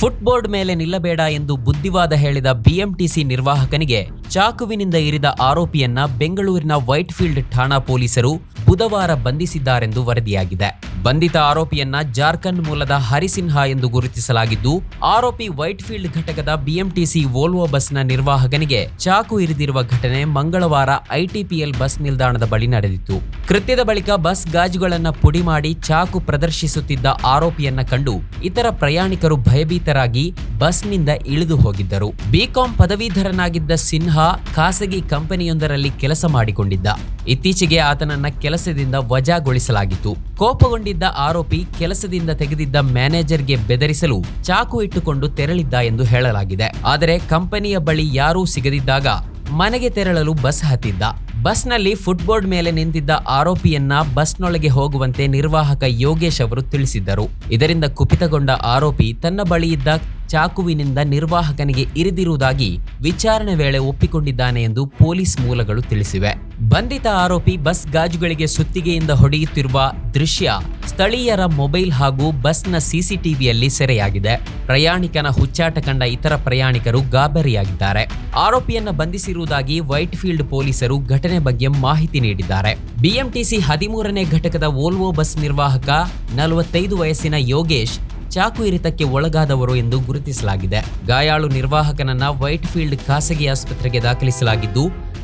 Footboard ಮೇಲೆ ನಿಲ್ಲಬೇಡ ಎಂದು ಬುದ್ಧಿವಾದ ಹೇಳಿದ ಬಿಎಂಟಿಸಿ ನಿರ್ವಾಹಕನಿಗೆ ಚಾಕುವಿನಿಂದ ಇರಿದ ಆರೋಪಿಯನ್ನ ಬೆಂಗಳೂರಿನ ವೈಟ್ಫೀಲ್ಡ್ ಠಾಣಾ ಪೊಲೀಸರು ಬುಧವಾರ ಬಂಧಿಸಿದ್ದಾರೆಂದು ವರದಿಯಾಗಿದೆ. ಬಂಧಿತ ಆರೋಪಿಯನ್ನ ಜಾರ್ಖಂಡ್ ಮೂಲದ ಹರಿಸಿನ್ಹಾ ಎಂದು ಗುರುತಿಸಲಾಗಿದ್ದು, ಆರೋಪಿ ವೈಟ್ಫೀಲ್ಡ್ ಘಟಕದ ಬಿಎಂಟಿಸಿ ವೋಲ್ವೋ ಬಸ್ನ ನಿರ್ವಾಹಕನಿಗೆ ಚಾಕು ಇರಿದಿರುವ ಘಟನೆ ಮಂಗಳವಾರ ಐಟಿಪಿಎಲ್ ಬಸ್ ನಿಲ್ದಾಣದ ಬಳಿ ನಡೆದಿತ್ತು. ಕೃತ್ಯದ ಬಳಿಕ ಬಸ್ ಗಾಜುಗಳನ್ನು ಪುಡಿ ಮಾಡಿ ಚಾಕು ಪ್ರದರ್ಶಿಸುತ್ತಿದ್ದ ಆರೋಪಿಯನ್ನ ಕಂಡು ಇತರ ಪ್ರಯಾಣಿಕರು ಭಯಭೀತರಾಗಿ ಬಸ್ನಿಂದ ಇಳಿದು ಹೋಗಿದ್ದರು. ಬಿಕಾಂ ಪದವೀಧರನಾಗಿದ್ದ ಸಿನ್ಹಾ ಖಾಸಗಿ ಕಂಪನಿಯೊಂದರಲ್ಲಿ ಕೆಲಸ ಮಾಡಿಕೊಂಡಿದ್ದ. ಇತ್ತೀಚೆಗೆ ಆತನನ್ನ ಕೆಲಸದಿಂದ ವಜಾಗೊಳಿಸಲಾಗಿತ್ತು. ಕೋಪಗೊಂಡಿದ್ದ ಆರೋಪಿ ಕೆಲಸದಿಂದ ತೆಗೆದಿದ್ದ ಮ್ಯಾನೇಜರ್ಗೆ ಬೆದರಿಸಲು ಚಾಕು ಇಟ್ಟುಕೊಂಡು ತೆರಳಿದ್ದ ಎಂದು ಹೇಳಲಾಗಿದೆ. ಆದರೆ ಕಂಪನಿಯ ಬಳಿ ಯಾರೂ ಸಿಗದಿದ್ದಾಗ ಮನೆಗೆ ತೆರಳಲು ಬಸ್ ಹತ್ತಿದ್ದ. ಬಸ್ನಲ್ಲಿ ಫುಟ್ಬೋರ್ಡ್ ಮೇಲೆ ನಿಂತಿದ್ದ ಆರೋಪಿಯನ್ನ ಬಸ್ನೊಳಗೆ ಹೋಗುವಂತೆ ನಿರ್ವಾಹಕ ಯೋಗೇಶ್ ಅವರು ತಿಳಿಸಿದ್ದರು. ಇದರಿಂದ ಕುಪಿತಗೊಂಡ ಆರೋಪಿ ತನ್ನ ಬಳಿಯಿದ್ದ ಚಾಕುವಿನಿಂದ ನಿರ್ವಾಹಕನಿಗೆ ಇರಿದಿರುವುದಾಗಿ ವಿಚಾರಣೆ ವೇಳೆ ಒಪ್ಪಿಕೊಂಡಿದ್ದಾನೆ ಎಂದು ಪೊಲೀಸ್ ಮೂಲಗಳು ತಿಳಿಸಿವೆ. ಬಂಧಿತ ಆರೋಪಿ ಬಸ್ ಗಾಜುಗಳಿಗೆ ಸುತ್ತಿಗೆಯಿಂದ ಹೊಡೆಯುತ್ತಿರುವ ದೃಶ್ಯ ಸ್ಥಳೀಯರ ಮೊಬೈಲ್ ಹಾಗೂ ಬಸ್ನ ಸಿಸಿಟಿವಿಯಲ್ಲಿ ಸೆರೆಯಾಗಿದೆ. ಪ್ರಯಾಣಿಕನ ಹುಚ್ಚಾಟ ಕಂಡ ಇತರ ಪ್ರಯಾಣಿಕರು ಗಾಬರಿಯಾಗಿದ್ದಾರೆ. ಆರೋಪಿಯನ್ನು ಬಂಧಿಸಿರುವುದಾಗಿ ವೈಟ್ಫೀಲ್ಡ್ ಪೊಲೀಸರು ಘಟನೆ ಬಗ್ಗೆ ಮಾಹಿತಿ ನೀಡಿದ್ದಾರೆ. ಬಿಎಂಟಿಸಿ ಹದಿಮೂರನೇ ಘಟಕದ ವೋಲ್ವೋ ಬಸ್ ನಿರ್ವಾಹಕ, ನಲವತ್ತೈದು ವಯಸ್ಸಿನ ಯೋಗೇಶ್ ಚಾಕು ಇರಿತಕ್ಕೆ ಒಳಗಾದವರು ಎಂದು ಗುರುತಿಸಲಾಗಿದೆ. ಗಾಯಾಳು ನಿರ್ವಾಹಕನನ್ನ ವೈಟ್ಫೀಲ್ಡ್ ಖಾಸಗಿ ಆಸ್ಪತ್ರೆಗೆ ದಾಖಲಿಸಲಾಗಿದ್ದು